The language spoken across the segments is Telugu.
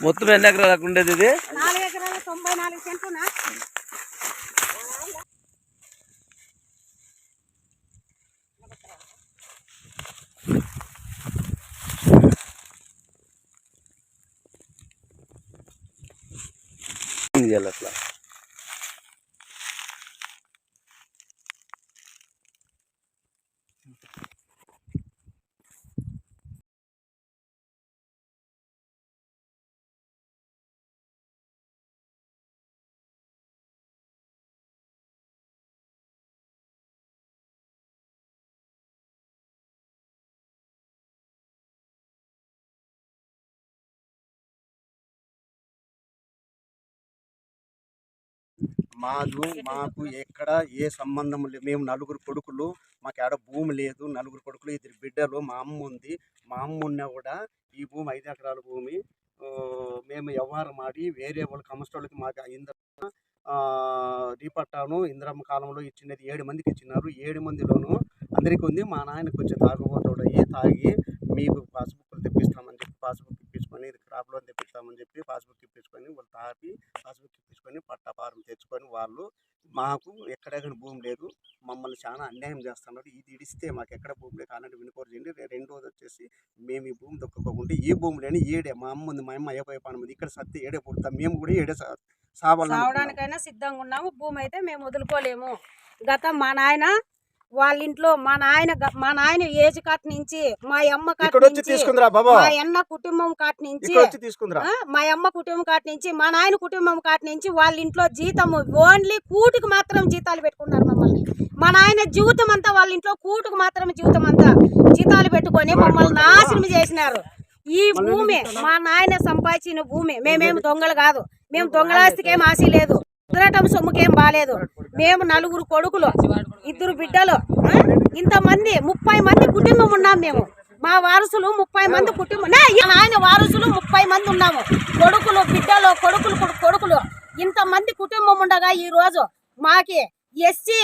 మొత్తం ఎన్ని ఎకరాలు దాకా ఉండేది ఇది? అట్లా? మాకు మాకు ఎక్కడ ఏ సంబంధం లేదు మేము నలుగురు కొడుకులు మాకు ఆడ భూమి లేదు నలుగురు కొడుకులు ఇద్దరు బిడ్డలు మా అమ్మ ఉంది. మా అమ్మ ఉన్నా కూడా ఈ భూమి ఐదు ఎకరాల భూమి. మేము వ్యవహారం ఆడి వేరే వాళ్ళ కమస్టోళ్ళకి మాకు ఇంద్ర రీపట్టాను. ఇంద్రమ్మ కాలంలో ఇచ్చినది ఏడు మందికి ఇచ్చినారు. ఏడు మందిలోనూ అందరికీ ఉంది. మా నాయన కొంచెం తాగబోతాడు అయ్యి తాగి మీకు పాస్బుక్లు తెప్పిస్తామని చెప్పి పాస్బుక్ ఇప్పించుకొని ఇది క్రాప్ లోన్ తెప్పిస్తామని చెప్పి పాస్బుక్ తీసుకొని వాళ్ళు తాపి పసుపు తీసుకొని పట్టా ఫారం తెచ్చుకొని వాళ్ళు మాకు ఎక్కడెక్కడ భూమి లేదు మమ్మల్ని చాలా అన్యాయం చేస్తున్నారు. ఇది ఇడిస్తే మాకు ఎక్కడ భూమి లేదు. అన్నట్టు వినుకోరు చేయండి రెండోది వచ్చేసి మేము ఈ భూమి దొక్కకోకుండా ఈ భూమి లేని ఏడే మా అమ్మ ఉంది మా అమ్మ అయ్యపోయే పని ఉంది. ఇక్కడ సత్తి ఏడే పుడతాం మేము కూడా ఏడే సా- సావడానికైనా సిద్ధంగా ఉన్నాము భూమి అయితే మేము వదులుకోలేము. గత మా నాయన వాళ్ళ ఇంట్లో మా నాయన మా నాయన ఏజ్ కాట్ నుంచి మా అమ్మ కాట్ నుంచి మా అన్న కుటుంబం కాట్ నుంచి మా అమ్మ కుటుంబం కాటి నుంచి మా నాయన కుటుంబం కాటి నుంచి వాళ్ళ ఇంట్లో జీతము ఓన్లీ కూటికి మాత్రం జీతాలు పెట్టుకున్నారు మమ్మల్ని. మా నాయన జీవితం అంతా వాళ్ళ ఇంట్లో కూటుకు మాత్రం జీవితం అంతా జీతాలు పెట్టుకొని మమ్మల్ని నాశనం చేసినారు. ఈ భూమి మా నాయన సంపాదించిన భూమి మేమేం దొంగలు కాదు. మేము దొంగలాస్తికేం ఆశ లేదు. కుదరటం సొమ్ముకేం బాలేదు. మేము నలుగురు కొడుకులు ఇద్దరు బిడ్డలు ఇంతమంది ముప్పై మంది కుటుంబం ఉన్నాం మేము. మా వారసులు ముప్పై మంది కుటుంబం ఆయన నాయన వారసులు ముప్పై మంది ఉన్నాము. కొడుకులు బిడ్డలు కొడుకులు కొడుకులు. ఇంతమంది కుటుంబం ఉండగా ఈ రోజు మాకి ఎస్సీ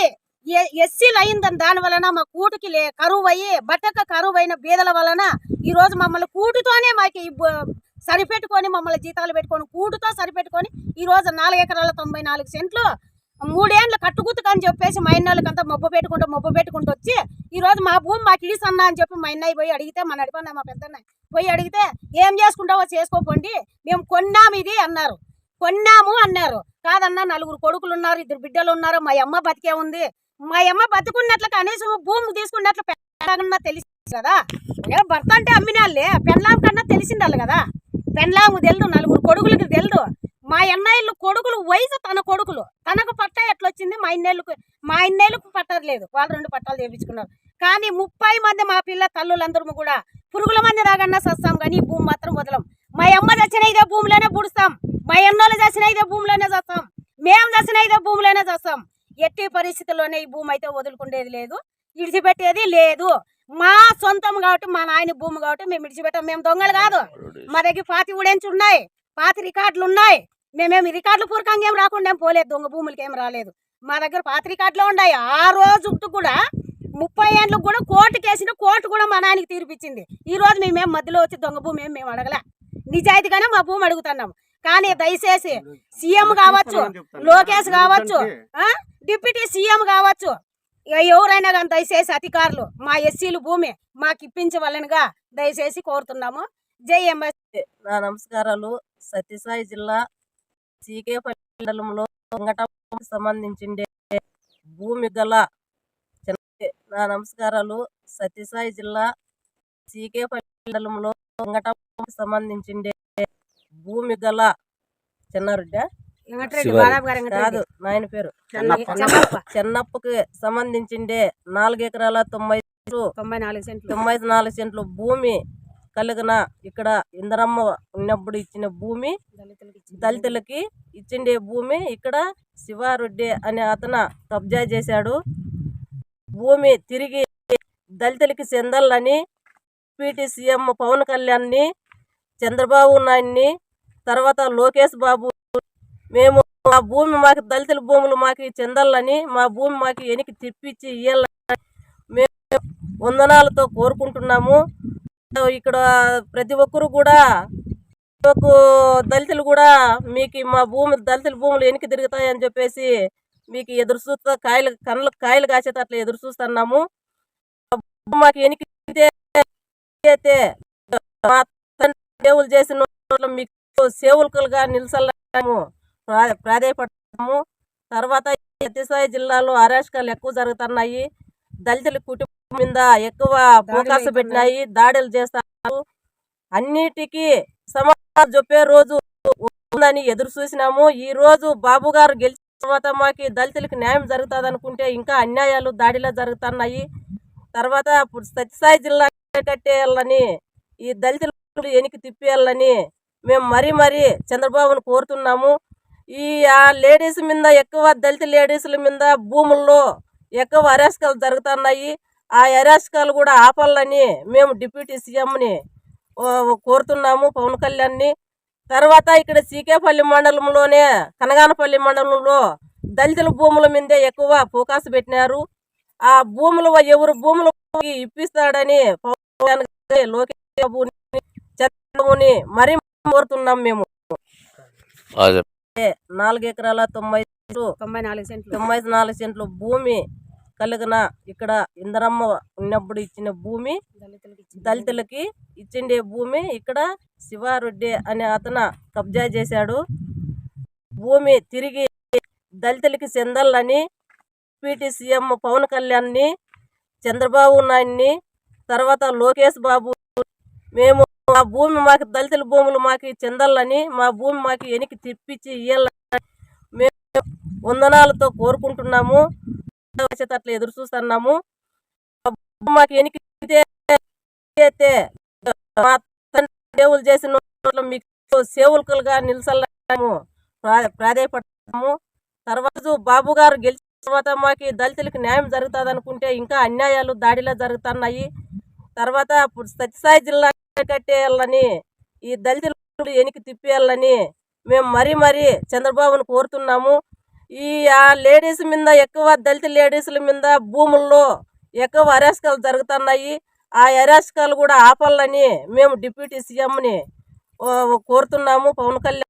ఎస్సీలు అయిందని దాని వలన మా కూటికి లే కరువు అయ్యి బట్టక కరువు అయిన బీదల వలన ఈ రోజు మమ్మల్ని కూటుతోనే మాకు సరిపెట్టుకొని మమ్మల్ని జీతాలు పెట్టుకొని కూటుతో సరిపెట్టుకొని ఈ రోజు నాలుగు ఎకరాల తొంభై నాలుగు సెంట్లు మూడేళ్ళు కట్టుకుతుకని చెప్పేసి మా ఇన్నోళ్ళకంతా మొబ్బ పెట్టుకుంటూ మొబ్బ పెట్టుకుంటూ వచ్చి ఈ రోజు మా భూమి మాకు ఇడిసన్నా అని చెప్పి మా అన్నయ్య పోయి అడిగితే మా నడిపన్న మా పెద్దన్న పోయి అడిగితే ఏం చేసుకుంటావో చేసుకోపోండి మేము కొన్నాము ఇది అన్నారు. కొన్నాము అన్నారు. కాదన్నా నలుగురు కొడుకులు ఉన్నారు ఇద్దరు బిడ్డలు ఉన్నారు మా అమ్మ బతికే ఉంది. మా అమ్మ బతుకున్నట్లు కనీసం భూమి తీసుకున్నట్లు పెళ్ళాగన్నా తెలిసి కదా? ఏ భర్త అంటే అమ్మినాళ్ళే పెళ్ళాం కన్నా తెలిసిండాలి కదా? పెళ్ళాము తెలుదు నలుగురు కొడుకులకి తెలుదు. మా అన్నయ్యలు కొడుకులు వయసు తన కొడుకులు. తనకు పట్ట ఎట్లొచ్చింది? మా ఇన్నేళ్ళకు మా ఇన్నేళ్ళకు పట్టలేదు వాళ్ళు రెండు పట్టాలు చేయించుకున్నారు కానీ ముప్పై మంది మా పిల్ల తల్లులందరూ కూడా పురుగుల మంది రాగన్నా సస్తాం కానీ ఈ భూమి మాత్రం వదలం. మా అమ్మ చచ్చిన ఇదే భూమిలోనే పుడుస్తాం. మా అన్నోళ్ళు చచ్చిన ఇదే భూమిలోనే చస్తాం. మేము చచ్చిన ఇదే భూమిలోనే చస్తాం. ఎట్టి పరిస్థితుల్లోనే ఈ భూమి అయితే వదులుకుండేది లేదు. ఇడిచిపెట్టేది లేదు. మా సొంతం కాబట్టి మా నాయన భూమి కాబట్టి మేము ఇడిచిపెట్టాం. మేము దొంగలు కాదు. మా దగ్గర పాతి ఉడేంచి ఉన్నాయి. పాతి రికార్డులు ఉన్నాయి. మేమేమి రికార్డులు పూర్వకంగా ఏం రాకుండా ఏం పోలేదు దొంగ భూములకి ఏం రాలేదు. మా దగ్గర పాతి రికార్డులు ఉన్నాయి. ఆ రోజు కూడా ముప్పై ఏళ్ళకు కూడా కోర్టు కేసిన కోర్టు కూడా మా నాయనకి తీర్పిచ్చింది. ఈ రోజు మేమేం మధ్యలో వచ్చి దొంగ భూమి ఏం మేము అడగలే. నిజాయితీగానే మా భూమి అడుగుతున్నాం. కానీ దయచేసి సీఎం కావచ్చు లోకేష్ కావచ్చు ఆ? డిప్యూటీ సీఎం కావచ్చు ఇక ఎవరైనా కానీ దయచేసి అధికారులు మా ఎస్సీలు భూమి మాకు ఇప్పించవలనుగా దయచేసి కోరుతున్నాము. జై ఎంఎస్. నా నమస్కారాలు. సత్యసాయి జిల్లా సీకేపల్లి మండలంలో సంబంధించిండే భూమి గల నా నమస్కారాలు. సత్యసాయి జిల్లా సీకేపల్లి మండలంలో వంగటంకి సంబంధించిండే భూమి గల చిన్నారెడ్డి? కాదు నాయన పేరు. చెన్నప్ప. చెన్నప్పకి సంబంధించిండే నాలుగు ఎకరాల తొంభై తొంభై నాలుగు సెంట్లు భూమి కలిగిన ఇక్కడ ఇందరమ్మ ఉన్నప్పుడు ఇచ్చిన భూమి దళితులకి ఇచ్చిండే భూమి ఇక్కడ శివారెడ్డి అనే అతను కబ్జా చేశాడు. భూమి తిరిగి దళితులకి చెందాలని పీటీ సీఎం పవన్ కళ్యాణ్ని చంద్రబాబు నాయుడిని తర్వాత లోకేష్ బాబు మేము మా భూమి మాకు దళితుల భూములు మాకు చెందాలని మా భూమి మాకు వెనక్కి తిప్పించి ఇవ్వాలని మేము వందనాలతో కోరుకుంటున్నాము. ఇక్కడ ప్రతి ఒక్కరు కూడా మాకు దళితులు కూడా మీకు మా భూమి దళితుల భూములు వెనక్కి తిరుగుతాయని చెప్పేసి మీకు ఎదురు చూస్తా కాయలు కళ్ళు కాయలు కాసేది అట్లా ఎదురు చూస్తున్నాము. మాకు వెనక్కి మా సేవలు చేసిన మీకు సేవకులుగా నిలసలాము. ప్రా- తర్వాత సత్యసాయి జిల్లాలో అరాచకాలు ఎక్కువ జరుగుతున్నాయి. దళితుల కుటుంబం మీద ఎక్కువ ఫోకస్ పెట్టినాయి దాడులు చేస్తారు. అన్నిటికీ సమాధానం చెప్పే రోజు ఉందని ఎదురు చూసినాము. ఈ రోజు బాబు గారు గెలిచిన తర్వాత మాకు దళితులకు న్యాయం జరుగుతుంది అనుకుంటే ఇంకా అన్యాయాలు దాడిలో జరుగుతున్నాయి. తర్వాత ఇప్పుడు సత్యసాయి జిల్లా కట్టేయాలని ఈ దళితులు వెనక్కి తిప్పేయాలని మేము మరీ మరీ చంద్రబాబును కోరుతున్నాము. ఈ ఆ లేడీస్ మీద ఎక్కువ దళిత లేడీస్ల మీద భూముల్లో ఎక్కువ అరాచకాలు జరుగుతున్నాయి. ఆ అరాచకాలు కూడా ఆపాలని మేము డిప్యూటీ సీఎంని కోరుతున్నాము పవన్ కళ్యాణ్ని. తర్వాత ఇక్కడ సీకేపల్లి మండలంలోనే కనగానపల్లి మండలంలో దళితుల భూముల మీదే ఎక్కువ ఫోకస్ పెట్టినారు. ఆ భూములు ఎవరు భూములు ఇప్పిస్తాడని పవన్ కళ్యాణ్ గారిని, లోకేష్ బాబుని చంద్రబాబుని మరీ కోరుతున్నాం మేము. నాలుగు ఎకరాల తొంభై తొంభై నాలుగు సెంట్లు భూమి కలిగిన ఇక్కడ ఇందరమ్మ ఉన్నప్పుడు ఇచ్చిన భూమి దళితులకి ఇచ్చిండే భూమి ఇక్కడ శివారెడ్డి అనే అతను కబ్జా చేశాడు. భూమి తిరిగి దళితులకి చెందాలని పీటీ సీఎం పవన్ కళ్యాణ్ని చంద్రబాబు నాయుడిని తర్వాత లోకేష్ బాబు మేము మా భూమి మాకు దళితుల భూములు మాకు చెందాలని మా భూమి మాకు వెనక్కి తిప్పించి ఇయ్యాలని మేము వందనాలతో కోరుకుంటున్నాము. వచ్చేటట్లు ఎదురు చూస్తున్నాము. మాకు వెనక్కి అయితే మా సేవలు చేసిన మీకు సేవకులుగా నిలసలాము. ప్రా- ప్రాధాయపడతాము. తర్వాత బాబు గారు గెలిచిన తర్వాత మాకు దళితులకు న్యాయం జరుగుతుంది అనుకుంటే ఇంకా అన్యాయాలు దాడిలో జరుగుతున్నాయి. తర్వాత ఇప్పుడు సత్యసాయి జిల్లా కట్టేయాలని ఈ దళితులు ఎనికి తిప్పేయాలని మేము మరీ మరీ చంద్రబాబును కోరుతున్నాము. ఈ ఆ లేడీస్ మీద ఎక్కువ దళిత లేడీస్ల మీద భూముల్లో ఎక్కువ అరాచకాలు జరుగుతున్నాయి. ఆ అరాచకాలు కూడా ఆపాలని మేము డిప్యూటీ సీఎంని ఓ, కోరుతున్నాము. పవన్ కళ్యాణ్